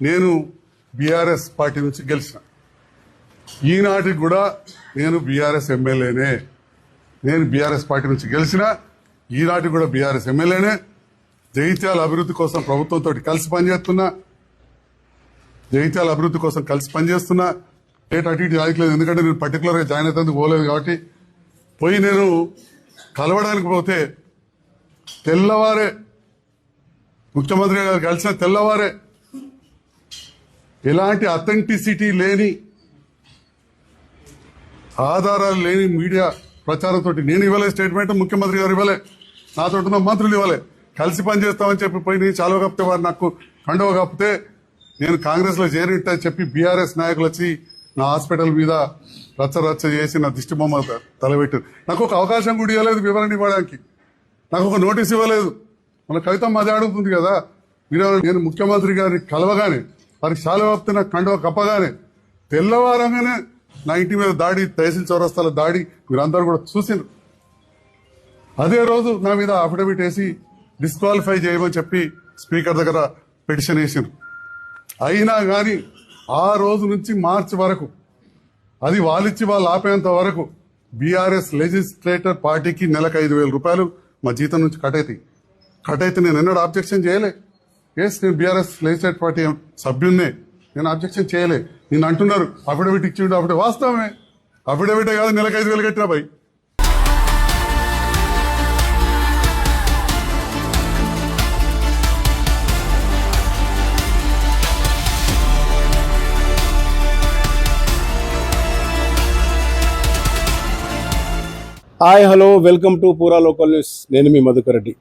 నేను BRS party నుంచి గెలిచిన. ఈనాటికి కూడా నేను బీఆర్ఎస్ ఎమ్మెల్యేనే నేను బీఆర్ఎస్ పార్టీ నుంచి గెలిచిన ఈనాటికి కూడా బీఆర్ఎస్ ఎమ్మెల్యేనే జైత్యాల అభివృద్ధి కోసం ప్రభుత్వంతో కలిసి పనిచేస్తున్నా. జైత్యాల అభివృద్ధి కోసం కలిసి పనిచేస్తున్నా. డేట్ అటు ఇటు రాయట్లేదు ఎందుకంటే నేను పర్టికులర్గా జాయిన్ అవుతుంది పోలేదు కాబట్టి. పోయి నేను కలవడానికి పోతే తెల్లవారే ముఖ్యమంత్రి గారు కలిసిన తెల్లవారే ఎలాంటి అథెంటిసిటీ లేని ఆధారాలు లేని మీడియా ప్రచారంతో నేను ఇవ్వలే స్టేట్మెంట్ ముఖ్యమంత్రి గారు ఇవ్వలే. నాతో ఉన్న మంత్రులు ఇవ్వలే. కలిసి పనిచేస్తామని చెప్పి పోయి నేను చాలువ కప్పితే వారు నాకు కండవ కప్పితే నేను కాంగ్రెస్లో చేరినట్టు చెప్పి బీఆర్ఎస్ నాయకులు వచ్చి నా హాస్పిటల్ మీద రచ్చ రచ్చ చేసి నా దిష్టి బొమ్మ తలబెట్టారు నాకు ఒక అవకాశం కూడా ఇవ్వలేదు వివరణ ఇవ్వడానికి. నాకు ఒక నోటీస్ ఇవ్వలేదు. మన కవిత మధ్య అడుగుతుంది కదా. మీరు నేను ముఖ్యమంత్రి గారిని కలవగానే వారికి చాలా వస్తే నాకు కండువ కప్పగానే. తెల్లవారంగానే నా ఇంటి మీద దాడి తహసీల్ చౌరస్తాల దాడి మీరందరూ కూడా చూసిండ్రు. అదే రోజు నా మీద అఫిడవిట్ వేసి డిస్క్వాలిఫై చేయమని చెప్పి స్పీకర్ దగ్గర పిటిషన్ వేసిండ్రు. అయినా కానీ ఆ రోజు నుంచి మార్చి వరకు అది వాళ్ళిచ్చి వాళ్ళు ఆపేంత వరకు బీఆర్ఎస్ లెజిస్లేటర్ పార్టీకి నెలకు ఐదు వేల రూపాయలు మా జీతం నుంచి కట్ అవుతాయి కట్ అయితే నేను ఎన్నడూ అబ్జెక్షన్ చేయలే. ఎస్ నేను బీఆర్ఎస్ లెజిస్లేటర్ పార్టీ సభ్యున్నే. నేను అబ్జెక్షన్ చేయలే. నేను అంటున్నారు అఫిడవిట్ ఇచ్చిండు అప్పుడు వాస్తవమే. అఫిడవిటే కాదు నెలకు ఐదు వేలు కట్టినా భయ్ హాయ్ హలో వెల్కమ్ టు పూరా లోకల్ న్యూస్ నేను మీ మధుకర్ రెడ్డి.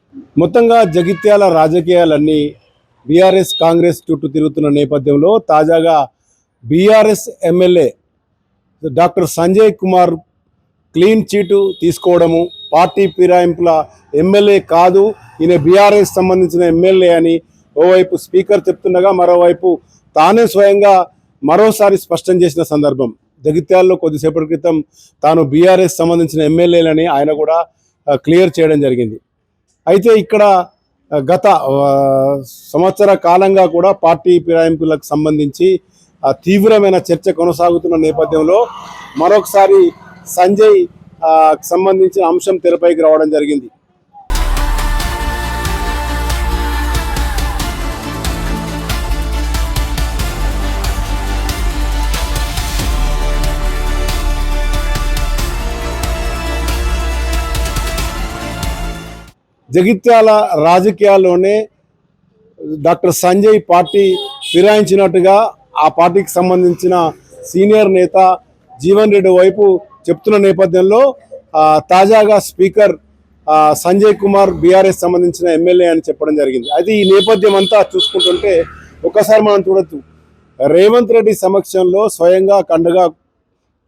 మొత్తంగా జగిత్యాల రాజకీయాలన్నీ బీఆర్ఎస్ కాంగ్రెస్ చుట్టూ తిరుగుతున్న నేపథ్యంలో తాజాగా BRS MLA doctor Sanjay Kumar clean chit తీసుకోవడము పార్టీ ఫిరాయింపుల ఎమ్మెల్యే కాదు ఈయన బీఆర్ఎస్ సంబంధించిన ఎమ్మెల్యే అని ఓవైపు స్పీకర్ చెప్తుండగా మరోవైపు తానే స్వయంగా మరోసారి స్పష్టం చేసిన సందర్భం. జగిత్యాల్లో కొద్దిసేపటి క్రితం తాను బీఆర్ఎస్ సంబంధించిన ఎమ్మెల్యేలని ఆయన కూడా క్లియర్ చేయడం జరిగింది. అయితే ఇక్కడ గత సంవత్సర కాలంగా కూడా పార్టీ ఫిరాయింపులకు సంబంధించి తీవ్రమైన చర్చ కొనసాగుతున్న నేపథ్యంలో మరొకసారి సంజయ్ సంబంధించిన అంశం తెరపైకి రావడం జరిగింది. జగిత్యాల రాజకీయాల్లోనే డాక్టర్ సంజయ్ పార్టీ ఫిరాయించినట్టుగా ఆ పార్టీకి సంబంధించిన సీనియర్ నేత జీవన్ రెడ్డి వైపు చెప్తున్న నేపథ్యంలో తాజాగా స్పీకర్ సంజయ్ కుమార్ బీఆర్ఎస్ సంబంధించిన ఎమ్మెల్యే అని చెప్పడం జరిగింది. అయితే ఈ నేపథ్యం అంతా చూసుకుంటుంటే ఒకసారి మనం చూడొచ్చు. రేవంత్ రెడ్డి సమక్షంలో స్వయంగా కండుగా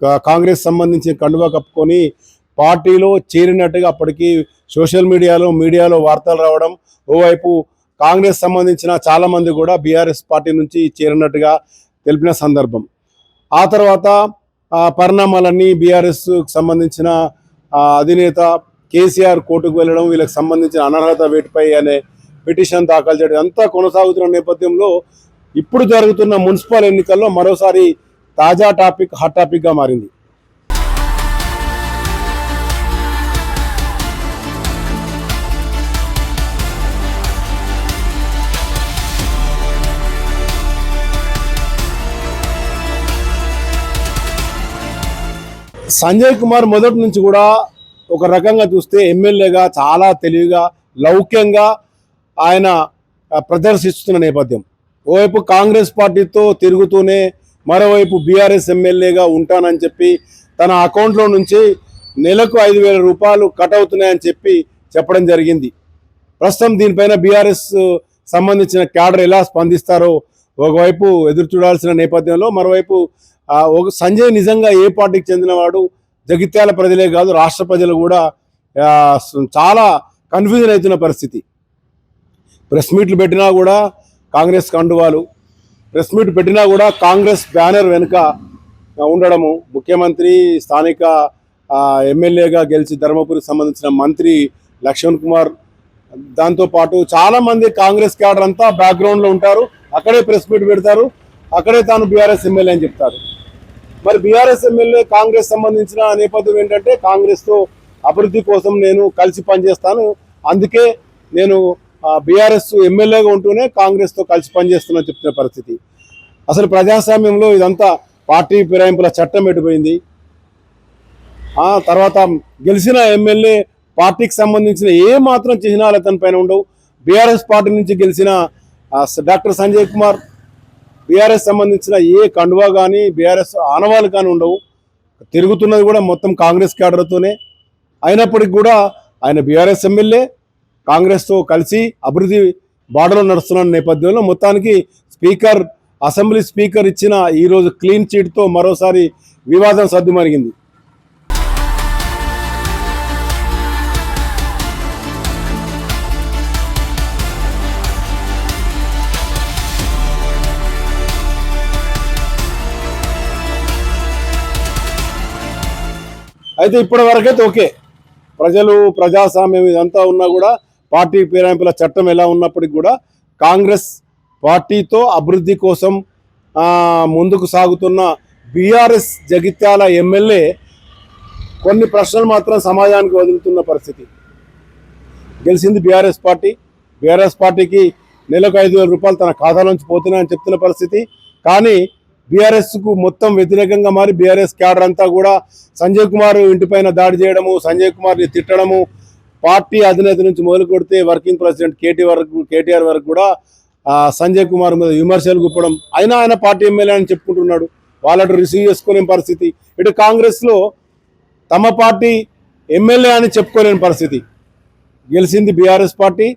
కా- కాంగ్రెస్ సంబంధించిన కండువా కప్పుకొని పార్టీలో చేరినట్టుగా అప్పటికి సోషల్ మీడియాలో మీడియాలో వార్తలు రావడం ఓవైపు కాంగ్రెస్ సంబంధించిన చాలామంది కూడా బీఆర్ఎస్ పార్టీ నుంచి చేరినట్టుగా తెలిపిన సందర్భం. ఆ తర్వాత పరిణామాలన్నీ బీఆర్ఎస్కు సంబంధించిన అధినేత కేసీఆర్ కోర్టుకు వెళ్ళడం వీళ్ళకి సంబంధించిన అనర్హత వేటిపై అనే పిటిషన్ దాఖలు చేయడం అంతా కొనసాగుతున్న నేపథ్యంలో ఇప్పుడు జరుగుతున్న మున్సిపల్ ఎన్నికల్లో మరోసారి తాజా టాపిక్ హాట్ టాపిక్గా మారింది. సంజయ్ కుమార్ మొదటి నుంచి కూడా ఒక రకంగా చూస్తే ఎమ్మెల్యేగా చాలా తెలివిగా లౌక్యంగా ఆయన ప్రదర్శిస్తున్న నేపథ్యం. ఓవైపు కాంగ్రెస్ పార్టీతో తిరుగుతూనే మరోవైపు బీఆర్ఎస్ ఎమ్మెల్యేగా ఉంటానని చెప్పి తన అకౌంట్లో నుంచి నెలకు ఐదు వేల రూపాయలు కట్ అవుతున్నాయని చెప్పి చెప్పడం జరిగింది. ప్రస్తుతం దీనిపైన బీఆర్ఎస్ సంబంధించిన క్యాడర్ ఎలా స్పందిస్తారో ఒకవైపు ఎదురు చూడాల్సిన నేపథ్యంలో మరోవైపు ఒక సంజయ్ నిజంగా ఏ పార్టీకి చెందినవాడు? జగిత్యాల ప్రజలే కాదు రాష్ట్ర ప్రజలు కూడా చాలా కన్ఫ్యూజన్ అవుతున్న పరిస్థితి. ప్రెస్ మీట్లు పెట్టినా కూడా కాంగ్రెస్ కండువాలు. ప్రెస్ మీట్ పెట్టినా కూడా కాంగ్రెస్ బ్యానర్ వెనుక ఉండడము. ముఖ్యమంత్రి స్థానిక ఎమ్మెల్యేగా గెలిచి ధర్మపురికి సంబంధించిన మంత్రి లక్ష్మణ్ కుమార్ దాంతోపాటు చాలామంది కాంగ్రెస్ క్యాడర్ అంతా బ్యాక్గ్రౌండ్లో ఉంటారు. అక్కడే ప్రెస్ మీట్ పెడతారు. అక్కడే తాను బీఆర్ఎస్ ఎమ్మెల్యే అని చెప్తారు. మరి బీఆర్ఎస్ ఎమ్మెల్యే కాంగ్రెస్ సంబంధించిన నేపథ్యం ఏంటంటే కాంగ్రెస్తో అభివృద్ధి కోసం నేను కలిసి పనిచేస్తాను. అందుకే నేను బీఆర్ఎస్ ఎమ్మెల్యేగా ఉంటూనే కాంగ్రెస్తో కలిసి పనిచేస్తున్నా చెప్తున్న పరిస్థితి. అసలు ప్రజాస్వామ్యంలో ఇదంతా పార్టీ ఫిరాయింపుల చట్టం పెట్టిపోయింది తర్వాత గెలిచిన ఎమ్మెల్యే పార్టీకి సంబంధించిన ఏ మాత్రం చిహ్నాలు అతని పైన ఉండవు. బీఆర్ఎస్ పార్టీ నుంచి గెలిచిన డాక్టర్ సంజయ్ కుమార్ బీఆర్ఎస్ సంబంధించిన ఏ కండువా కానీ బీఆర్ఎస్ ఆనవాళ్ళు కానీ ఉండవు. తిరుగుతున్నది కూడా మొత్తం కాంగ్రెస్ క్యాడర్తోనే. అయినప్పటికీ కూడా ఆయన బీఆర్ఎస్ ఎమ్మెల్యే కాంగ్రెస్తో కలిసి అభివృద్ధి బాటలో నడుస్తున్న నేపథ్యంలో మొత్తానికి స్పీకర్ అసెంబ్లీ స్పీకర్ ఇచ్చిన ఈరోజు క్లీన్ చీట్తో మరోసారి వివాదం సర్దుమరిగింది. అయితే ఇప్పటి వరకైతే ఓకే. ప్రజలు ప్రజాస్వామ్యం ఇదంతా ఉన్నా కూడా పార్టీ ఫిరాయింపుల చట్టం ఎలా ఉన్నప్పటికి కూడా కాంగ్రెస్ పార్టీతో అభివృద్ధి కోసం ముందుకు సాగుతున్న బీఆర్ఎస్ జగిత్యాల ఎమ్మెల్యే కొన్ని ప్రశ్నలు మాత్రం సమాజానికి వదులుతున్న పరిస్థితి. గెలిచింది బీఆర్ఎస్ పార్టీ. బీఆర్ఎస్ పార్టీకి నెలకు ఐదు వేల రూపాయలు తన ఖాతాలోంచి పోతున్నాయని చెప్తున్న పరిస్థితి. కానీ బీఆర్ఎస్కు మొత్తం వ్యతిరేకంగా మారి బీఆర్ఎస్ క్యాడర్ అంతా కూడా సంజయ్ కుమార్ ఇంటిపైన దాడి చేయడము సంజయ్ కుమార్ని తిట్టడము పార్టీ అధినేత నుంచి మొదలు కొడితే వర్కింగ్ ప్రెసిడెంట్ కేటీ వరకు కేటీఆర్ వరకు కూడా సంజయ్ కుమార్ మీద విమర్శలు గుప్పడం అయినా ఆయన పార్టీ ఎమ్మెల్యే అని చెప్పుకుంటున్నాడు. వాళ్ళటు రిసీవ్ చేసుకోలేని పరిస్థితి. ఇటు కాంగ్రెస్లో తమ పార్టీ ఎమ్మెల్యే అని చెప్పుకోలేని పరిస్థితి. గెలిచింది బీఆర్ఎస్ పార్టీ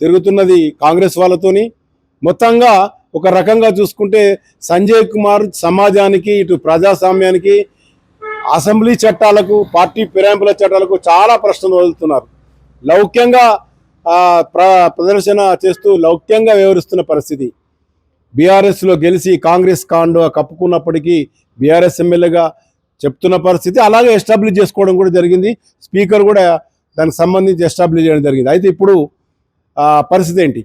తిరుగుతున్నది కాంగ్రెస్ వాళ్ళతోని. మొత్తంగా ఒక రకంగా చూసుకుంటే సంజయ్ కుమార్ సమాజానికి ఇటు ప్రజాస్వామ్యానికి అసెంబ్లీ చట్టాలకు పార్టీ ఫిరాయింపుల చట్టాలకు చాలా ప్రశ్నలు వదులుతున్నారు. లౌక్యంగా ప్ర ప్రదర్శన చేస్తూ లౌక్యంగా వ్యవహరిస్తున్న పరిస్థితి. బీఆర్ఎస్లో గెలిచి కాంగ్రెస్ కాండో కప్పుకున్నప్పటికీ బీఆర్ఎస్ ఎమ్మెల్యేగా చెప్తున్న పరిస్థితి అలాగే ఎస్టాబ్లిష్ చేసుకోవడం కూడా జరిగింది. స్పీకర్ కూడా దానికి సంబంధించి ఎస్టాబ్లిష్ చేయడం జరిగింది. అయితే ఇప్పుడు పరిస్థితి ఏంటి?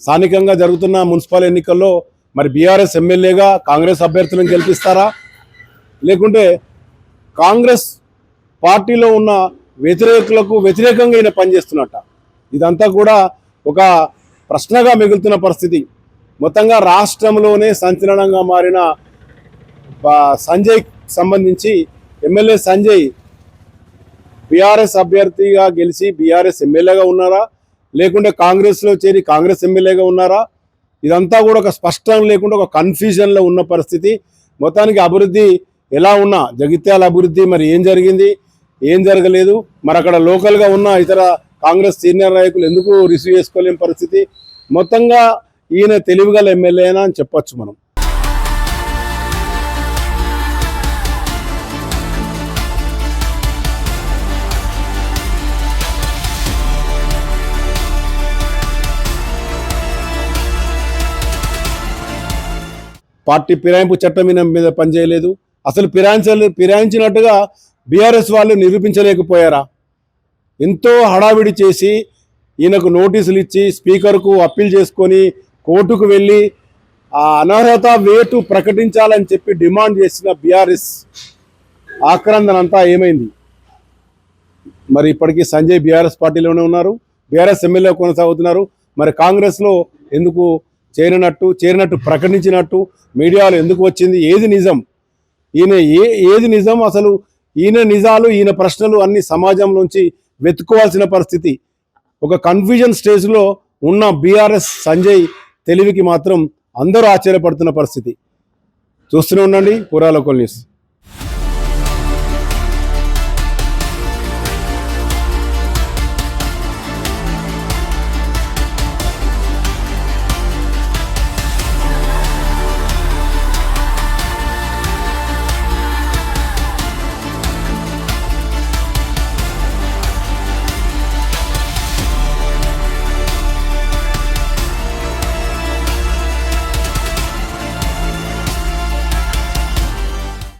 స్థానికంగా జరుగుతున్న మున్సిపల్ ఎన్నికల్లో మరి బీఆర్ఎస్ ఎమ్మెల్యేగా కాంగ్రెస్ అభ్యర్థులను గెలిపిస్తారా? లేకుంటే కాంగ్రెస్ పార్టీలో ఉన్న వ్యతిరేకులకు వ్యతిరేకంగా ఈయన పనిచేస్తున్నట్ట? ఇదంతా కూడా ఒక ప్రశ్నగా మిగులుతున్న పరిస్థితి. మొత్తంగా రాష్ట్రంలోనే సంచలనంగా మారిన సంజయ్ సంబంధించి ఎమ్మెల్యే సంజయ్ బీఆర్ఎస్ అభ్యర్థిగా గెలిచి బీఆర్ఎస్ ఎమ్మెల్యేగా ఉన్నారా? లేకుంటే కాంగ్రెస్లో చేరి కాంగ్రెస్ ఎమ్మెల్యేగా ఉన్నారా? ఇదంతా కూడా ఒక స్పష్టం లేకుండా ఒక కన్ఫ్యూజన్లో ఉన్న పరిస్థితి. మొత్తానికి అభివృద్ధి ఎలా ఉన్నా జగిత్యాల అభివృద్ధి మరి ఏం జరిగింది? ఏం జరగలేదు? మరి అక్కడ లోకల్గా ఉన్న ఇతర కాంగ్రెస్ సీనియర్ నాయకులు ఎందుకు రిసీవ్ చేసుకోలేని పరిస్థితి? మొత్తంగా ఈయన తెలివిగల ఎమ్మెల్యేనా అని చెప్పొచ్చు మనం. పార్టీ ఫిరాయింపు చట్టం మీద పనిచేయలేదు. అసలు ఫిరాయించలే ఫిరాయించినట్టుగా బీఆర్ఎస్ వాళ్ళు నిరూపించలేకపోయారా? ఎంతో హడావిడి చేసి ఈయనకు నోటీసులు ఇచ్చి స్పీకర్కు అప్పీల్ చేసుకొని కోర్టుకు వెళ్ళి ఆ అనర్హత వేటు ప్రకటించాలని చెప్పి డిమాండ్ చేసిన బీఆర్ఎస్ ఆక్రందన అంతా ఏమైంది? మరి ఇప్పటికీ సంజయ్ బీఆర్ఎస్ పార్టీలోనే ఉన్నారు. బీఆర్ఎస్ ఎమ్మెల్యే కొనసాగుతున్నారు. మరి కాంగ్రెస్లో ఎందుకు చేరినట్టు చేరినట్టు ప్రకటించినట్టు మీడియాలో ఎందుకు వచ్చింది? ఏది నిజం? ఈయన ఏ ఏది నిజం? అసలు ఈయన నిజాలు ఈయన ప్రశ్నలు అన్ని సమాజంలోంచి వెతుక్కోవాల్సిన పరిస్థితి. ఒక కన్ఫ్యూజన్ స్టేజ్లో ఉన్న బీఆర్ఎస్ సంజయ్ తెలివికి మాత్రం అందరూ ఆశ్చర్యపడుతున్న పరిస్థితి. చూస్తూనే ఉండండి పురాలోకల్ న్యూస్.